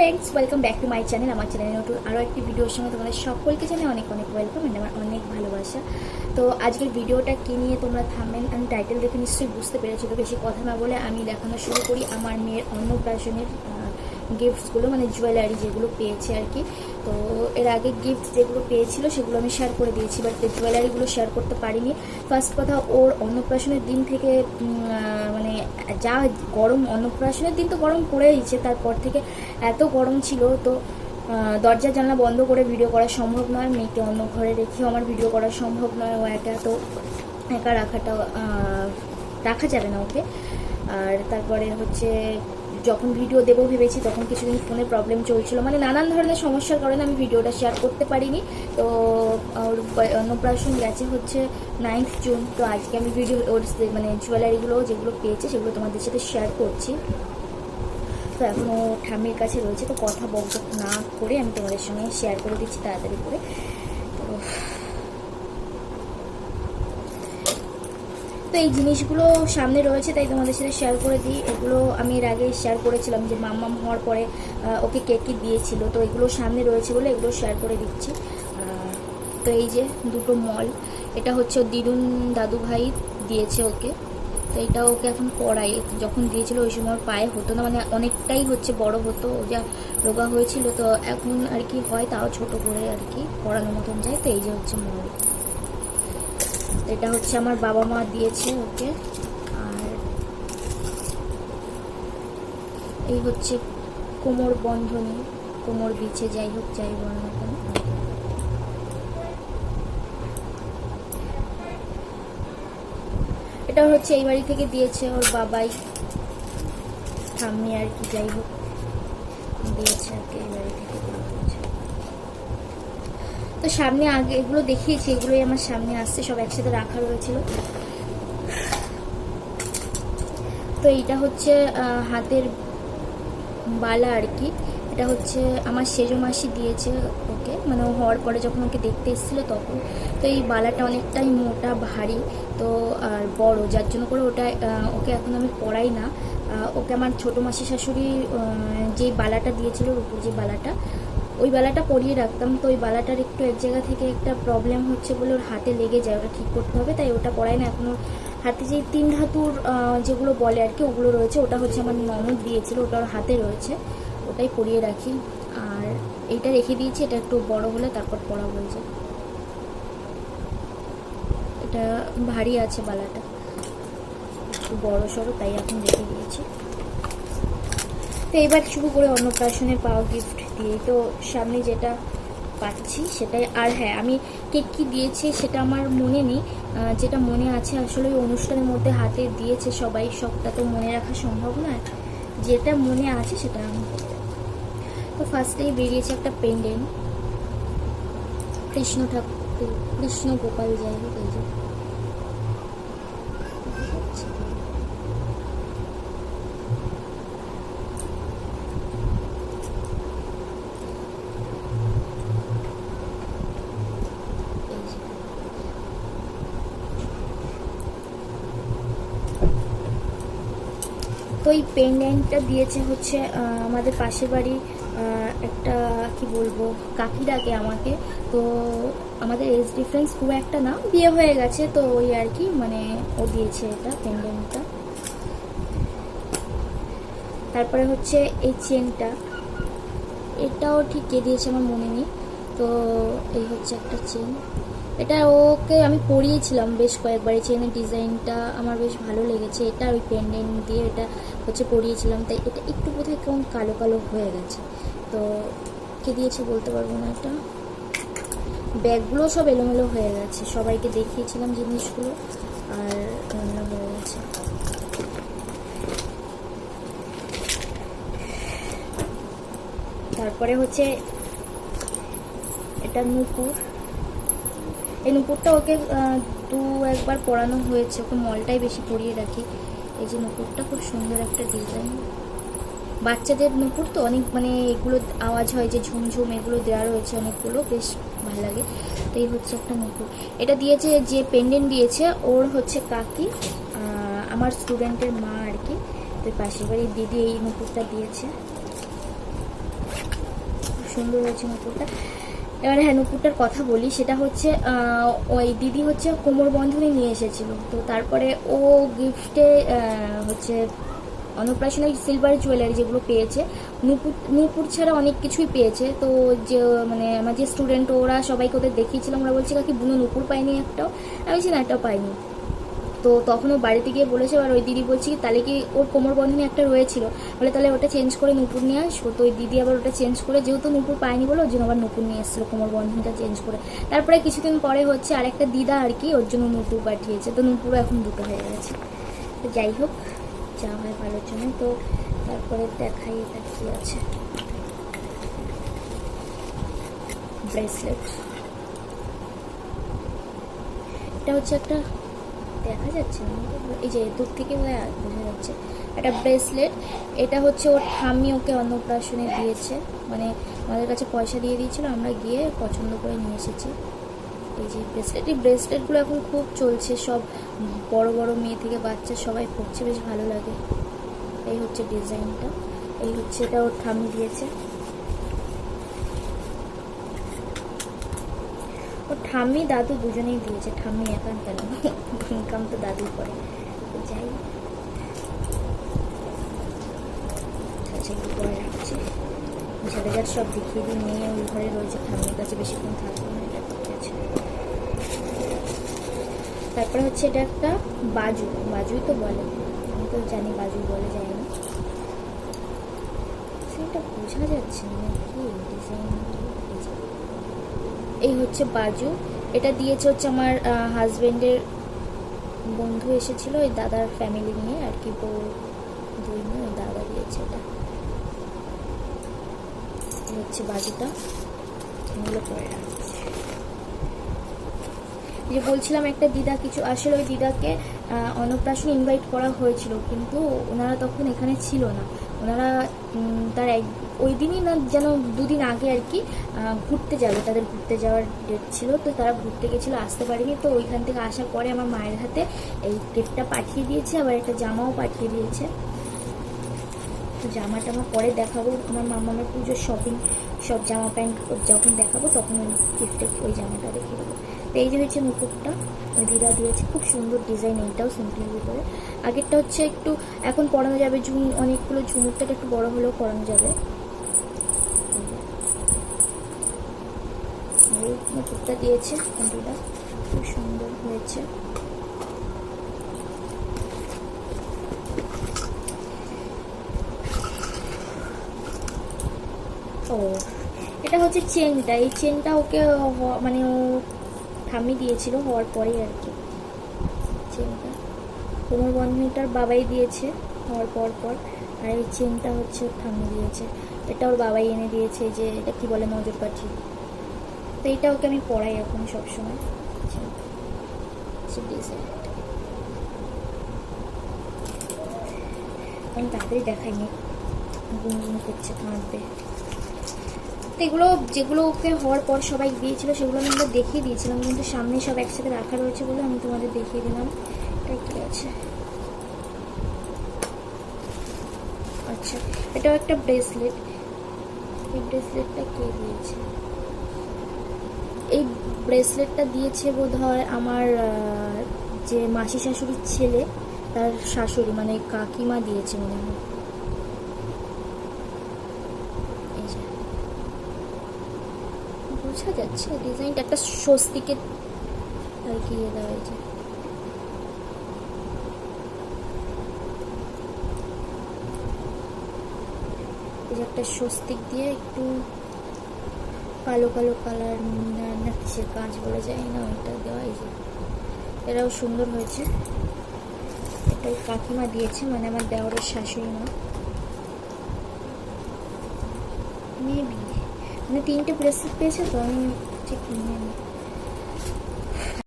Friends welcome back to my channel আমার চ্যানেলে নতুন আরও একটি ভিডিওর সঙ্গে তোমাদের সকলকে জানে অনেক অনেক ওয়েলকাম অ্যান্ড আমার অনেক ভালোবাসা। তো আজকের ভিডিওটা কী নিয়ে তোমরা থামবেন আমি টাইটেল দেখে নিশ্চয়ই বুঝতে পেরেছি তো বেশি কথা না বলে আমি দেখানো শুরু করি। আমার মেয়ের অন্নপ্রাশনের গিফটসগুলো মানে জুয়েলারি যেগুলো পেয়েছে আর কি। তো এর আগে গিফট যেগুলো পেয়েছিল, সেগুলো আমি শেয়ার করে দিয়েছি বাট জুয়েলারিগুলো শেয়ার করতে পারিনি। ফার্স্ট কথা, ওর অন্নপ্রাশনের দিন থেকে মানে যা গরম অন্নপ্রাশনের দিন তো গরম পড়েইছে তারপর থেকে এত গরম ছিল, তো দরজা জানলা বন্ধ করে ভিডিও করা সম্ভব নয়, মেয়েকে অন্য ঘরে রেখেও আমার ভিডিও করা সম্ভব নয়, ও একা, তো একা রাখাটা রাখা যাবে না ওকে। আর তারপরে হচ্ছে যখন ভিডিও দেবো ভেবেছি, তখন কিছুদিন ফোনে প্রবলেম চলছিল। মানে নানান ধরনের সমস্যার কারণে আমি ভিডিওটা শেয়ার করতে পারিনি। তো, ওর অন্নপ্রাশন গেছে হচ্ছে নাইন্থ জুন তো আজকে আমি ভিডিও ওর মানে জুয়েলারিগুলো যেগুলো পেয়েছে, সেগুলো তোমাদের সাথে শেয়ার করছি। তো এখন ও ঠাম্মির কাছে রয়েছে, তো কথা বক না করে আমি তোমাদের সঙ্গে শেয়ার করে দিচ্ছি তাড়াতাড়ি করে। তো এই জিনিসগুলো সামনে রয়েছে, তাই তোমাদের সাথে শেয়ার করে দিই। এগুলো আমি এর আগে শেয়ার করেছিলাম যে মাম্মাম হওয়ার পরে ওকে কেক কি দিয়েছিল। তো এগুলো সামনে রয়েছে বলে এগুলো শেয়ার করে দিচ্ছি। তো এই যে দুটো মল এটা হচ্ছে দিদুন দাদু ভাই দিয়েছে ওকে। তো এটা ওকে এখন পড়াই যখন দিয়েছিল ওই সময় পায়ে হতো না মানে অনেকটাই হচ্ছে বড় হতো, ও যা রোগা হয়েছিল। তো এখন আর কি হয়, তাও ছোট করে আর কি পড়ানোর মতন যায়। তো এই যে হচ্ছে মল এটা হচ্ছে আমার বাবা মা দিয়েছে ওকে। আর এই হচ্ছে কোমর বন্ধনী, কোমর বিছে, যাই হোক, যাই বল না এটা হচ্ছে এই বাড়ি থেকে দিয়েছে ওর বাবাই। ঠাম্মি আর কি, যাই হোক, দিয়েছে আর কি এই বাড়ি থেকে। তো সামনে আগে এগুলো দেখিয়েছি, এগুলোই আমার সামনে আসছে, সব একসাথে রাখা রয়েছিল। তো এইটা হচ্ছে হাতের বালা আর কি। এটা হচ্ছে আমার সেজো মাসি দিয়েছে ওকে মানে ও হওয়ার পরে যখন ওকে দেখতে এসেছিল তখন। তো এই বালাটা অনেকটাই মোটা, ভারী, তো, আর বড়, যার জন্য করে ওটা ওকে এখন আমি পরাই না। ওকে আমার ছোটো মাসি শাশুড়ি যেই বালাটা দিয়েছিল রূপুর যে বালাটা ওই বালাটা পরিয়ে রাখতাম, তো ওই বালাটার একটু এক জায়গা থেকে একটা প্রবলেম হচ্ছে বলে ওর হাতে লেগে যায়, ওটা ঠিক করতে হবে, তাই ওটা পড়াই না। এখন হাতে যে তিন ধাতুর যেগুলো বলে আর কি, ওগুলো রয়েছে, ওটা হচ্ছে আমার ননদ দিয়েছিল, ওটা ওর হাতে রয়েছে, ওটাই পরিয়ে রাখি। আর এইটা রেখে দিয়েছি, এটা একটু বড় হলে তারপর পড়া হয়ে যায় এটা ভারী আছে বালাটা, একটু বড় সড়ো তাই এখন রেখে দিয়েছি। তো এবার শুরু করে অন্নপ্রাশনের পাওয়া গিফট দিয়ে। তো সামনে যেটা পাচ্ছি সেটাই, আর হ্যাঁ আমি কেক কি দিয়েছি সেটা আমার মনে নেই। যেটা মনে আছে আসলে ওই অনুষ্ঠানের মধ্যে হাতে দিয়েছে সবাই, সবটা তো মনে রাখা সম্ভব নয়। যেটা মনে আছে সেটা আমি তো ফার্স্টেই বেরিয়েছে একটা পেন্ডেন্ট কৃষ্ণ ঠাকুর, কৃষ্ণ গোপাল যাই হোক এই যে এই যে। এই পেন্ডেন্টটা দিয়েছে হচ্ছে আমাদের পাশের বাড়ি একটা, কি বলব, কাকি ডাকে আমাকে। তো আমাদের এজ ডিফারেন্স খুব একটা না, বিয়ে হয়ে গেছে, তো ওই আর কি মানে ও দিয়েছে এটা পেন্ডেন্টটা তারপরে হচ্ছে এই চেনটা এটাও ঠিক কে দিয়েছে আমার মনে নেই। তো এই হচ্ছে একটা চেন এটা ওকে আমি পরিয়েছিলাম বেশ কয়েকবার, এই চেনের ডিজাইনটা আমার বেশ ভালো লেগেছে। এটা ওই পেন্ডেন্ট দিয়ে এটা হচ্ছে পরিয়েছিলাম তাই এটা একটু বোধহয় কেমন কালো কালো হয়ে গেছে। তো কে দিয়েছে বলতে পারব না এটা? ব্যাগগুলো সব এলোমেলো হয়ে গেছে, সবাইকে দেখিয়েছিলাম জিনিসগুলো, আর রান্না হয়ে গেছে। তারপরে হচ্ছে এটা নুপুর। এই নুপুরটা ওকে দু একবার পরানো হয়েছে। ওকে মলটাই বেশি পরিয়ে রাখি। এই যে নুপুরটা খুব সুন্দর একটা ডিজাইন বাচ্চাদের নুপুর তো অনেক মানে এগুলো আওয়াজ হয় যে ঝুমঝুম, এগুলো দেওয়া রয়েছে অনেকগুলো, বেশ ভালো লাগে। তো এই হচ্ছে একটা নুপুর। এটা দিয়েছে যে পেন্ডেন্ট দিয়েছে, ওর হচ্ছে কাকি আমার স্টুডেন্টের মা আর কি। তো পাশের বাড়ির দিদি এই নুপুরটা দিয়েছে। সুন্দর হয়েছে নুপুরটা। এবারে হ্যাঁ নুপুরটার কথা বলি, সেটা হচ্ছে ওই দিদি হচ্ছে কোমর বন্ধনী নিয়ে এসেছিল। তো তারপরে ও গিফটে হচ্ছে অন্নপ্রাশনে সিলভার জুয়েলারি যেগুলো পেয়েছে, নুপুর নুপুর ছাড়া অনেক কিছুই পেয়েছে। তো যে মানে আমার যে স্টুডেন্ট ওরা সবাইকে ওদের দেখিয়েছিলাম, ওরা বলছে, কাকি বুনো নুপুর পায়নি একটাও? আমি বলছি, না, একটাও পাইনি। তো তখন ও বাড়িতে গিয়ে বলেছে, আর ওই দিদি বলছি তাহলে কি ওর কোমর বন্ধনে একটা রয়েছিল? বলে তাহলে ওটা চেঞ্জ করে নুপুর নিয়ে আসব তো ওই দিদি আবার ওটা চেঞ্জ করে, যেহেতু নুপুর পায়নি বলে, ওর জন্য আবার নুপুর নিয়ে এসেছিল কোমর বন্ধনটা চেঞ্জ করে। তারপরে কিছুদিন পরে হচ্ছে আরেকটা দিদা আর কি, ওর জন্য নুপুর পাঠিয়েছে। তো নুপুরও এখন দুটো হয়ে গেছে। তো যাই হোক, যা হয় ভালোর জন্য। তো তারপরে দেখাই এটা কি আছে। ব্রেসলেট এটা হচ্ছে একটা দেখা যাচ্ছে না। এই যে দূর থেকে বোধ বোঝা যাচ্ছে। একটা ব্রেসলেট এটা হচ্ছে ওর ঠাম্মি ওকে অন্নপ্রাশনে দিয়েছে। মানে আমাদের কাছে পয়সা দিয়ে দিয়েছিল, আমরা গিয়ে পছন্দ করে নিয়ে এসেছি। এই যে ব্রেসলেট এই ব্রেসলেটগুলো এখন খুব চলছে। সব বড় বড় মেয়ে থেকে বাচ্চা সবাই পড়ছে বেশ ভালো লাগে। এই হচ্ছে ডিজাইনটা এই হচ্ছে এটা ওর ঠাম্মি দিয়েছে। ও ঠাম্মি, দাদু দুজনেই দিয়েছে। ঠাম্মি একান্ত না ইনকাম তো দাদু করে যাই আচ্ছা একটু পরে রাখছি। ঝাড়ে ঝাড় সব দেখিয়ে দিই। মেয়ে ওই ঘরে রয়েছে। ঠাম্মির কাছে বেশিক্ষণ থাকব না। এটা তারপরে হচ্ছে এটা একটা বাজু। বাজুই তো বলে। আমি তো জানি বাজু বলে, যাই না সেটা বোঝা যাচ্ছে না। কি ডিজাইন? এই হচ্ছে বাজু। এটা দিয়েছে হচ্ছে আমার হাজবেন্ডের বন্ধু এসেছিল, ওই দাদার ফ্যামিলি নিয়ে, আর কি বউ, দুই নিয়ে ওই দাদা দিয়েছে এটা। হচ্ছে বাজুটা। এগুলো করে যে বলছিলাম একটা দিদা কিছু, আসলে ওই দিদাকে অন্নপ্রাশন ইনভাইট করা হয়েছিল, কিন্তু ওনারা তখন এখানে ছিল না। ওনারা তার এক, ওই দিনই না, যেন দুদিন আগে আর কি ঘুরতে যাবে। তাদের ঘুরতে যাওয়ার ডেট ছিল, তো তারা ঘুরতে গেছিল, আসতে পারেনি। তো ওইখান থেকে আসার পরে আমার মায়ের হাতে এই ডেটটা পাঠিয়ে দিয়েছে, আবার একটা জামাও পাঠিয়ে দিয়েছে। জামা টামা পরে দেখাবো। আমার মামামের পুজোর শপিং সব জামা প্যান্ট যখন দেখাবো, তখন ওই গিফটে ওই জামাটা দেখিয়ে দেবো। এই যে হচ্ছে মুকুটটা দিদা দিয়েছে, খুব সুন্দর ডিজাইন এইটাও সিম্পলের ভিতরে। আগেরটা হচ্ছে একটু, এখন পরানো যাবে ঝুম অনেকগুলো ঝুমুরটাকে একটু বড় হলেও পরানো যাবে। মুকুটটা দিয়েছে দিদা, খুব সুন্দর হয়েছে। ও এটা হচ্ছে চেনটা, এই চেনটা ওকে মানে ও ঠাম্মি দিয়েছিল হওয়ার পরেই আর কি। চেনটা। কোমর বন্ধনীটার বাবাই দিয়েছে হওয়ার পর পর, আর এই চেনটা হচ্ছে ঠাম্মি দিয়েছে। এটা ওর বাবাই এনে দিয়েছে যে এটা কি বলে, নজর পাঠি। তো এটা ওকে আমি পড়াই এখন সবসময়। ডিজাইন আমি তাড়াতাড়ি দেখাইনি গুনগুন করছে, কাঁদবে। এগুলো, যেগুলো ওকে হওয়ার পর সবাই দিয়েছিল সেগুলো আমি আমরা দেখিয়ে দিয়েছিলাম, কিন্তু সামনে সব একসাথে রাখা রয়েছে বলে আমি তোমাদের দেখিয়ে দিলাম। এটা কি আছে? আচ্ছা এটাও একটা ব্রেসলেট এই ব্রেসলেটটা কে দিয়েছে? এই ব্রেসলেটটা দিয়েছে বোধ হয় আমার যে মাসি শাশুড়ির ছেলে, তার শাশুড়ি মানে কাকিমা দিয়েছে মনে হয় এই যে বোঝা যাচ্ছে ডিজাইনটা একটা স্বস্তিকে আর কি ইয়ে দেওয়া হয়েছে। একটা স্বস্তিক দিয়ে একটু কালো কালো কালার না কিসের কাঁচ বলে যায় না ওইটা দেওয়া যে এটাও সুন্দর হয়েছে। এটাই কাকিমা দিয়েছে মানে আমার দেওয়ারের শাশুড়ি মা। মেবি মানে তিনটে ব্রেসলেট পেয়েছে তো? আমি ঠিক নিয়ে নিই।